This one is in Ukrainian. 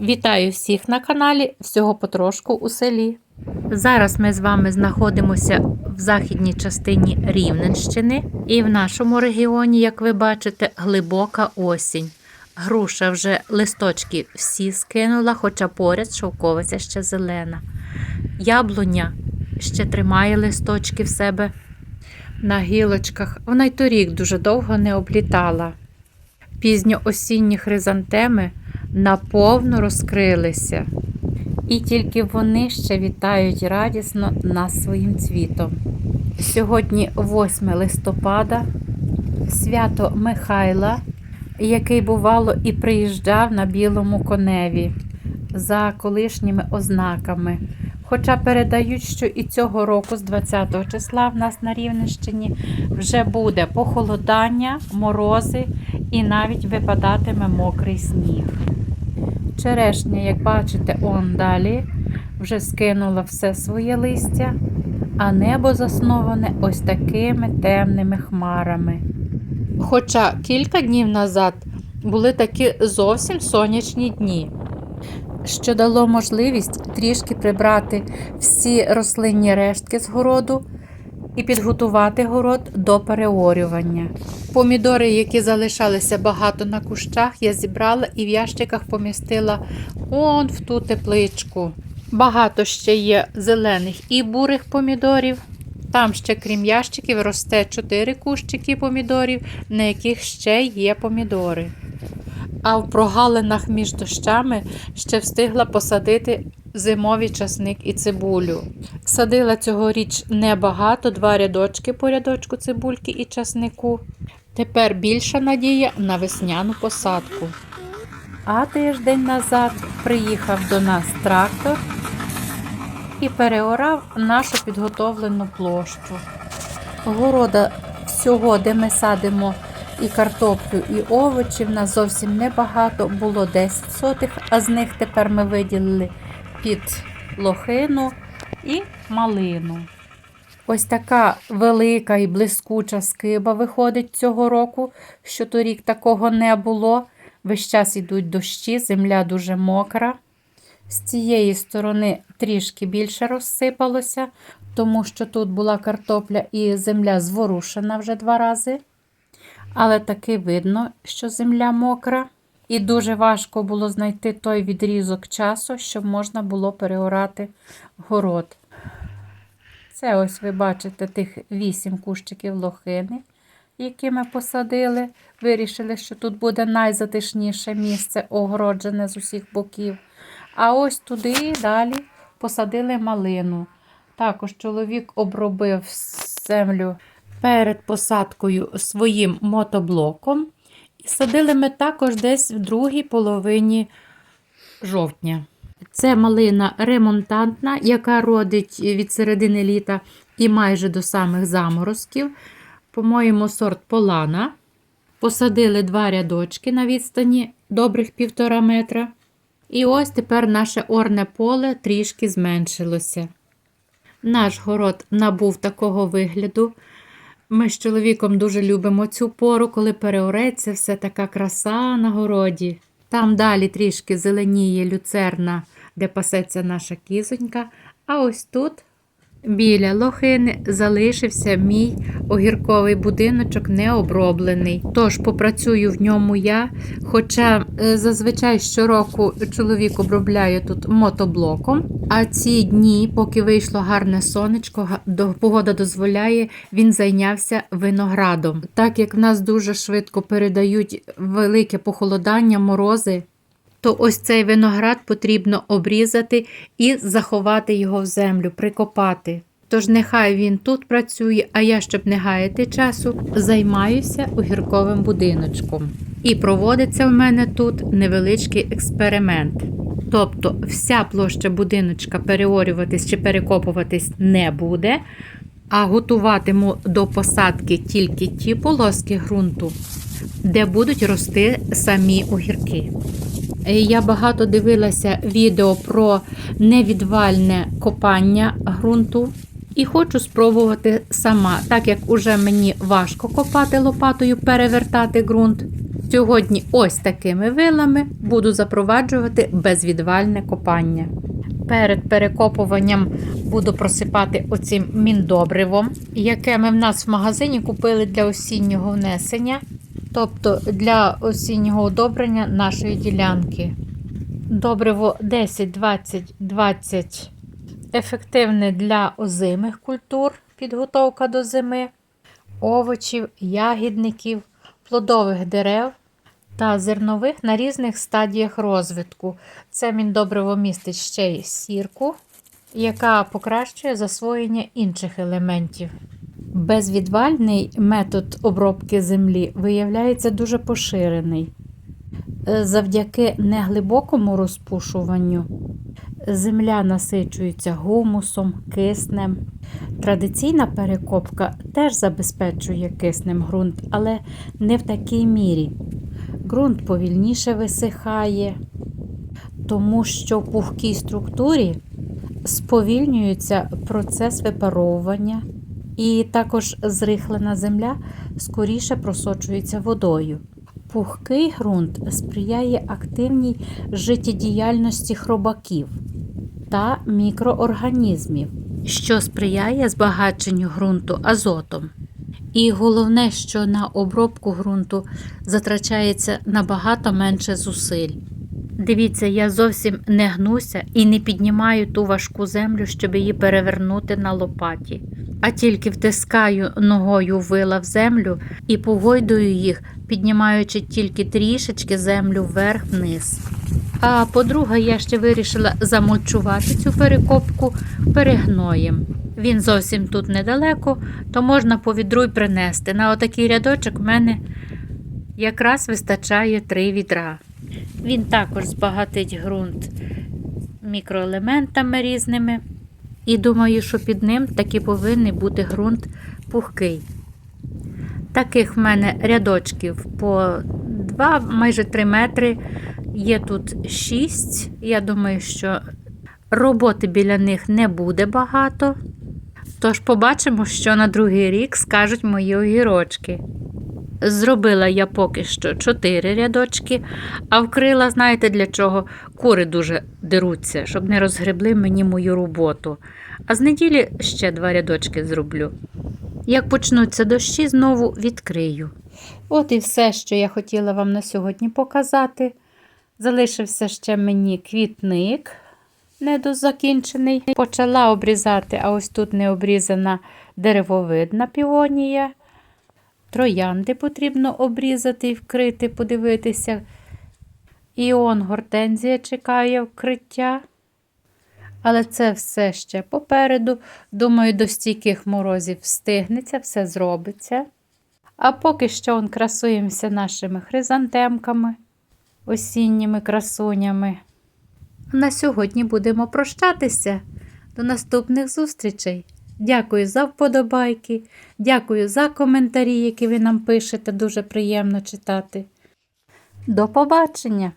Вітаю всіх на каналі Всього потрошку у селі. Зараз ми з вами знаходимося в західній частині Рівненщини, і в нашому регіоні, як ви бачите, глибока осінь. Груша вже листочки всі скинула, хоча поряд шовковиця ще зелена. Яблуня ще тримає листочки в себе на гілочках. Вона й торік дуже довго не облітала. Пізньоосінні хризантеми наповно розкрилися, і тільки вони ще вітають радісно нас своїм цвітом. Сьогодні 8 листопада, свято Михайла, який бувало і приїжджав на білому коневі за колишніми ознаками. Хоча передають, що і цього року, з 20 числа, в нас на Рівненщині вже буде похолодання, морози і навіть випадатиме мокрий сніг. Черешня, як бачите, он далі вже скинула все своє листя, а небо засноване ось такими темними хмарами. Хоча кілька днів назад були такі зовсім сонячні дні, що дало можливість трішки прибрати всі рослинні рештки з городу і підготувати город до переорювання. Помідори, які залишалися багато на кущах, я зібрала і в ящиках помістила он в ту тепличку. Багато ще є зелених і бурих помідорів. Там ще, крім ящиків, росте 4 кущики помідорів, на яких ще є помідори. А в прогалинах між дощами ще встигла посадити зимовий часник і цибулю. Садила цьогоріч небагато, два рядочки по рядочку цибульки і часнику. Тепер більша надія на весняну посадку. А тиждень назад приїхав до нас трактор і переорав нашу підготовлену площу. Города всього, де ми садимо і картоплю, і овочі, в нас зовсім небагато, було 10 сотих, а з них тепер ми виділили під лохину і малину. Ось така велика і блискуча скиба виходить цього року, що торік такого не було. Весь час йдуть дощі, земля дуже мокра. З цієї сторони трішки більше розсипалося, тому що тут була картопля і земля зворушена вже два рази. Але таки видно, що земля мокра, і дуже важко було знайти той відрізок часу, щоб можна було переорати город. Це ось ви бачите тих вісім кущиків лохини, які ми посадили. Вирішили, що тут буде найзатишніше місце, огороджене з усіх боків. А ось туди і далі посадили малину. Також чоловік обробив землю перед посадкою своїм мотоблоком. Садили ми також десь в другій половині жовтня. Це малина ремонтантна, яка родить від середини літа і майже до самих заморозків. По-моєму, сорт полана. Посадили два рядочки на відстані добрих півтора метра. І ось тепер наше орне поле трішки зменшилося. Наш город набув такого вигляду. Ми з чоловіком дуже любимо цю пору, коли переореться все така краса на городі. Там далі трішки зеленіє люцерна, де пасеться наша кізонька. А ось тут, біля лохини, залишився мій огірковий будиночок необроблений. Тож попрацюю в ньому я. Хоча е, зазвичай щороку чоловік обробляє тут мотоблоком. А ці дні, поки вийшло гарне сонечко, погода дозволяє, він зайнявся виноградом. Так як в нас дуже швидко передають велике похолодання, морози, то ось цей виноград потрібно обрізати і заховати його в землю, прикопати. Тож нехай він тут працює, а я, щоб не гаяти часу, займаюся огірковим будиночком. І проводиться в мене тут невеличкий експеримент. Тобто вся площа будиночка переорюватись чи перекопуватись не буде, а готуватиму до посадки тільки ті полоски ґрунту, де будуть рости самі огірки. Я багато дивилася відео про невідвальне копання ґрунту. І хочу спробувати сама, так як уже мені важко копати лопатою, перевертати ґрунт. Сьогодні ось такими вилами буду запроваджувати безвідвальне копання. Перед перекопуванням буду просипати оцим міндобривом, яке ми в нас в магазині купили для осіннього внесення, тобто для осіннього одобрення нашої ділянки. Добриво 10, 20, 20 ефективне для озимих культур, підготовка до зими, овочів, ягідників, плодових дерев та зернових на різних стадіях розвитку. Це міндобриво містить ще й сірку, яка покращує засвоєння інших елементів. Безвідвальний метод обробки землі виявляється дуже поширений. Е, Завдяки неглибокому розпушуванню земля насичується гумусом, киснем. Традиційна перекопка теж забезпечує киснем ґрунт, але не в такій мірі. Ґрунт повільніше висихає, тому що в пухкій структурі сповільнюється процес випаровування, і також зрихлена земля скоріше просочується водою. Пухкий ґрунт сприяє активній життєдіяльності хробаків та мікроорганізмів, що сприяє збагаченню ґрунту азотом. І головне, що на обробку ґрунту затрачається набагато менше зусиль. Дивіться, я зовсім не гнуся і не піднімаю ту важку землю, щоб її перевернути на лопаті, а тільки втискаю ногою вила в землю і погойдую їх, піднімаючи тільки трішечки землю вверх-вниз. А по-друге, я ще вирішила замульчувати цю перекопку перегноєм. Він зовсім тут недалеко, то можна по відру й принести. На отакий рядочок в мене якраз вистачає три відра. Він також збагатить ґрунт мікроелементами різними. І думаю, що під ним таки повинен бути ґрунт пухкий. Таких в мене рядочків по 2, майже 3 метри. Є тут 6. Я думаю, що роботи біля них не буде багато. Тож побачимо, що на другий рік скажуть мої огірочки. Зробила я поки що 4 рядочки, а вкрила, знаєте для чого? Кури дуже деруться, щоб не розгребли мені мою роботу. А з неділі ще два рядочки зроблю. Як почнуться дощі, знову відкрию. От і все, що я хотіла вам на сьогодні показати. Залишився ще мені квітник недозакінчений. Почала обрізати, а ось тут не обрізана деревовидна півонія. Троянди потрібно обрізати і вкрити, подивитися. Іон гортензія чекає вкриття. Але це все ще попереду. Думаю, до стійких морозів встигнеться, все зробиться. А поки що он красуємося нашими хризантемками, осінніми красунями. На сьогодні будемо прощатися. До наступних зустрічей. Дякую за вподобайки, дякую за коментарі, які ви нам пишете. Дуже приємно читати. До побачення!